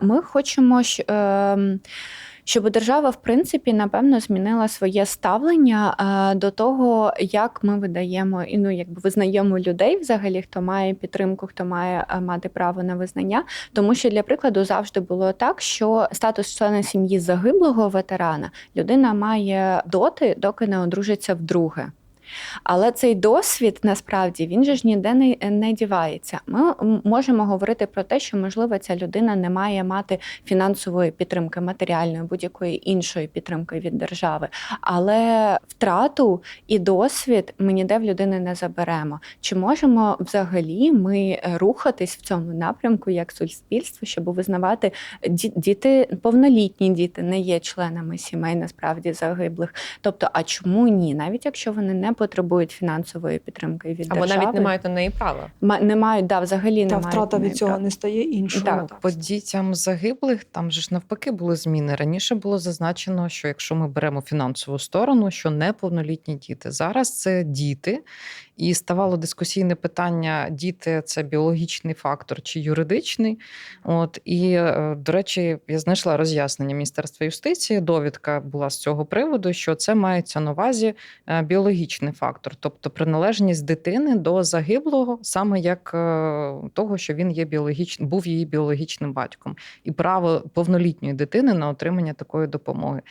Ми хочемо, ем, щоб держава, в принципі, напевно, змінила своє ставлення е, до того, як ми видаємо і ну, якби визнаємо людей, взагалі, хто має підтримку, хто має е, мати право на визнання. Тому що для прикладу завжди було так, що статус члена сім'ї загиблого ветерана людина має доти, доки не одружиться вдруге. Але цей досвід насправді він же ж ніде не, не дівається. Ми можемо говорити про те, що можливо ця людина не має мати фінансової підтримки, матеріальної будь-якої іншої підтримки від держави. Але втрату і досвід ми ніде в людини не заберемо. Чи можемо взагалі ми рухатись в цьому напрямку як суспільство, щоб визнавати діти, повнолітні діти не є членами сімей насправді загиблих. Тобто, а чому ні? Навіть якщо вони не потребують фінансової підтримки від Або держави, навіть не мають на неї права. ма- не мають, да, взагалі Та не мають втрата на неї від цього права. не стає іншою. Так. Так. По дітям загиблих там же ж навпаки були зміни. Раніше було зазначено, що якщо ми беремо фінансову сторону, що неповнолітні діти. Зараз це діти, і ставало дискусійне питання: діти це біологічний фактор чи юридичний. От і е, до речі, я знайшла роз'яснення Міністерства юстиції. Довідка була з цього приводу, що це мається на увазі е, біологічний фактор, тобто приналежність дитини до загиблого, саме як е, того, що він є біологічним, був її біологічним батьком, і право повнолітньої дитини на отримання такої допомоги.